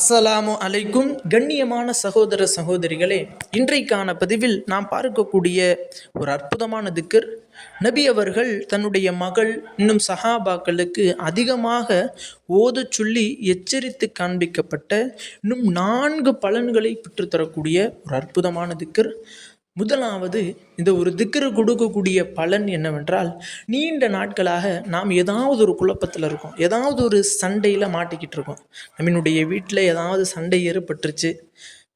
அஸ்ஸலாமு அலைக்கும். கண்ணியமான சகோதர சகோதரிகளே இன்றைக்கான பதிவில் நாம் பார்க்கக்கூடிய ஒரு அற்புதமான திக்கர். நபி அவர்கள் தன்னுடைய மகள் இன்னும் சஹாபாக்களுக்கு அதிகமாக ஓதச் சொல்லி எச்சரித்து காண்பிக்கப்பட்ட இன்னும் நான்கு பலன்களை பெற்றுத்தரக்கூடிய ஒரு அற்புதமான திக்கர். முதலாவது இந்த ஒரு திக்கரு கொடுக்கக்கூடிய பலன் என்னவென்றால் நீண்ட நாட்களாக நாம் ஏதாவது ஒரு குழப்பத்தில் இருக்கோம். ஏதாவது ஒரு சண்டையில் மாட்டிக்கிட்டு இருக்கோம். நம்மளுடைய வீட்டில் ஏதாவது சண்டை ஏற்பட்டுருச்சு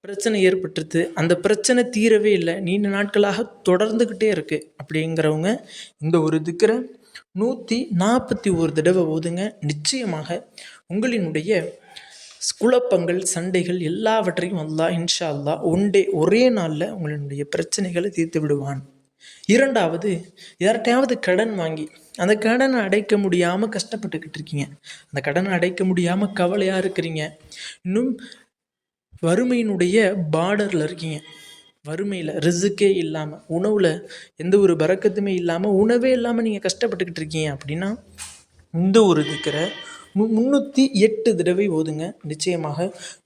பிரச்சனை ஏற்பட்டுருது அந்த பிரச்சனை தீரவே இல்லை. நீண்ட நாட்களாக தொடர்ந்துக்கிட்டே இருக்குது அப்படிங்கிறவங்க இந்த ஒரு திக்கரை நூற்றி நாற்பத்தி ஒரு தடவை ஓதுங்க. நிச்சயமாக உங்களினுடைய குழப்பங்கள் சண்டைகள் எல்லாவற்றையும் அல்லா இன்ஷா அல்லா ஒன்டே ஒரே நாளில் உங்களுடைய பிரச்சனைகளை தீர்த்து விடுவான். இரண்டாவது யார்கிட்டையாவது கடன் வாங்கி அந்த கடனை அடைக்க முடியாமல் கஷ்டப்பட்டுக்கிட்டு இருக்கீங்க. அந்த கடனை அடைக்க முடியாமல் கவலையாக இருக்கிறீங்க. இன்னும் வறுமையினுடைய பார்டரில் இருக்கீங்க. வறுமையில் ரிசுக்கே இல்லாமல் உணவில் எந்த ஒரு பறக்கத்துமே இல்லாமல் உணவே இல்லாமல் நீங்கள் கஷ்டப்பட்டுக்கிட்டு இருக்கீங்க அப்படின்னா இந்த ஒரு இருக்கிற முந்நூற்றி எட்டு தடவை ஓதுங்க. நிச்சயமாக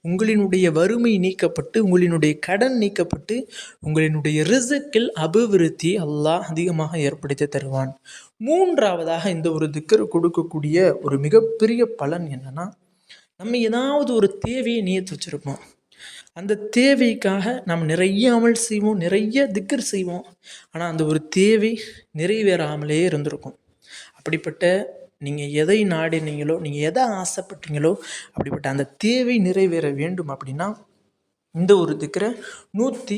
உங்களினுடைய வறுமை நீக்கப்பட்டு உங்களினுடைய கடன் நீக்கப்பட்டு உங்களினுடைய ரிசக்கில் அபிவிருத்தி அல்லாஹ் அதிகமாக ஏற்படுத்தி தருவான். மூன்றாவதாக இந்த ஒரு திக்கர் கொடுக்கக்கூடிய ஒரு மிகப்பெரிய பலன் என்னென்னா நம்ம ஏதாவது ஒரு தேவையை நியத்து வச்சுருப்போம். அந்த தேவைக்காக நாம் நிறைய அமல் செய்வோம் நிறைய திக்கர் செய்வோம். ஆனால் அந்த ஒரு தேவை நிறைவேறாமலே இருந்திருக்கும். அப்படிப்பட்ட நீங்கள் எதை நாடினீங்களோ நீங்கள் எதை ஆசைப்பட்டீங்களோ அப்படிப்பட்ட அந்த தேவை நிறைவேற வேண்டும் அப்படின்னா இந்த ஒரு திக்கரை நூற்றி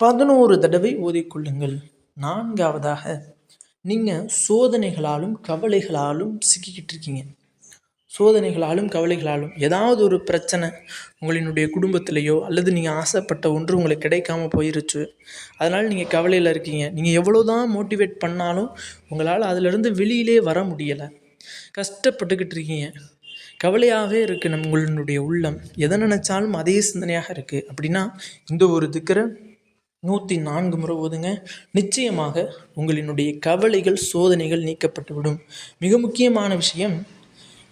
பதினோரு தடவை ஓதிக்கொள்ளுங்கள். நான்காவதாக நீங்கள் சோதனைகளாலும் கவலைகளாலும் சிக்கிக்கிட்டு இருக்கீங்க. சோதனைகளாலும் கவலைகளாலும் ஏதாவது ஒரு பிரச்சனை உங்களினுடைய குடும்பத்திலேயோ அல்லது நீங்கள் ஆசைப்பட்ட ஒன்று உங்களுக்கு கிடைக்காம போயிருச்சு. அதனால் நீங்கள் கவலையில் இருக்கீங்க. நீங்கள் எவ்வளோ தான் மோட்டிவேட் பண்ணாலும் உங்களால் அதிலிருந்து வெளியிலே வர முடியலை. கஷ்டப்பட்டுக்கிட்டு இருக்கீங்க. கவலையாகவே இருக்குது நம் உங்களுடைய உள்ளம். எதை நினச்சாலும் அதே சிந்தனையாக இருக்குது அப்படின்னா இந்த ஒரு திக்கரை நூற்றி நான்கு முறை ஓதுங்க. நிச்சயமாக உங்களினுடைய கவலைகள் சோதனைகள் நீக்கப்பட்டுவிடும். மிக முக்கியமான விஷயம்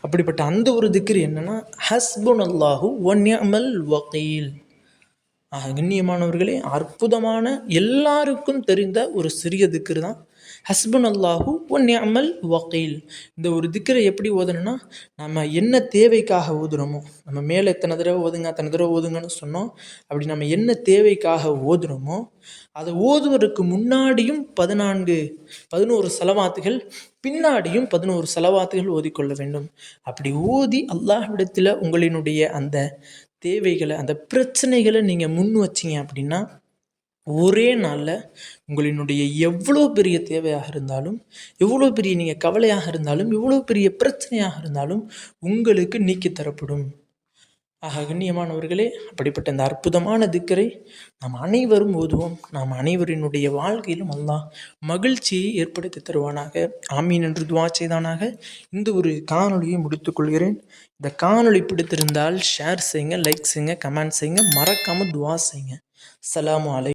அப்படிப்பட்ட அந்த ஒரு திக்ரு என்னென்னா ஹஸ்புன் அல்லாஹு ஒன்யமல் வக்கீல் கண்ணியமானவர்களே அற்புதமான எல்லாருக்கும் தெரிந்த ஒரு சிறிய திக்ரு தான் ஹஸ்பன் அல்லாஹூ ஒன் அமல் வக்கீல் இந்த ஒரு திக்கரை எப்படி ஓதணும்னா நம்ம என்ன தேவைக்காக ஓதுறோமோ நம்ம மேலே எத்தனை தடவை ஓதுங்க அத்தனை தடவை ஓதுங்கன்னு சொன்னோம். அப்படி நம்ம என்ன தேவைக்காக ஓதுறோமோ அதை ஓதுவதற்கு முன்னாடியும் பதினான்கு பதினோரு செலவாத்துகள் பின்னாடியும் பதினோரு செலவாத்துகள் ஓதிக்கொள்ள வேண்டும். அப்படி ஓதி அல்லாஹ்விடத்தில் உங்களினுடைய அந்த தேவைகளை அந்த பிரச்சனைகளை நீங்கள் முன் வச்சிங்க அப்படின்னா ஒரே நாளில் உங்களினுடைய எவ்வளோ பெரிய தேவையாக இருந்தாலும் எவ்வளோ பெரிய நீங்கள் கவலையாக இருந்தாலும் எவ்வளோ பெரிய பிரச்சனையாக இருந்தாலும் உங்களுக்கு நீக்கி தரப்படும். ஆக கண்ணியமானவர்களே அப்படிப்பட்ட இந்த அற்புதமான திக்கரை நாம் அனைவரும் ஓதுவோம். நாம் அனைவரினுடைய வாழ்க்கையிலும் அல்லாஹ் மகிழ்ச்சியை ஏற்படுத்தி தருவானாக. ஆமீன் என்று துவா செய்தானாக. இந்த ஒரு காணொலியை முடித்துக்கொள்கிறேன் இந்த காணொலி பிடித்திருந்தால் ஷேர் செய்யுங்க லைக் செய்யுங்க கமெண்ட் செய்யுங்க. மறக்காமல் துவா செய்யுங்க. சலாமு அலை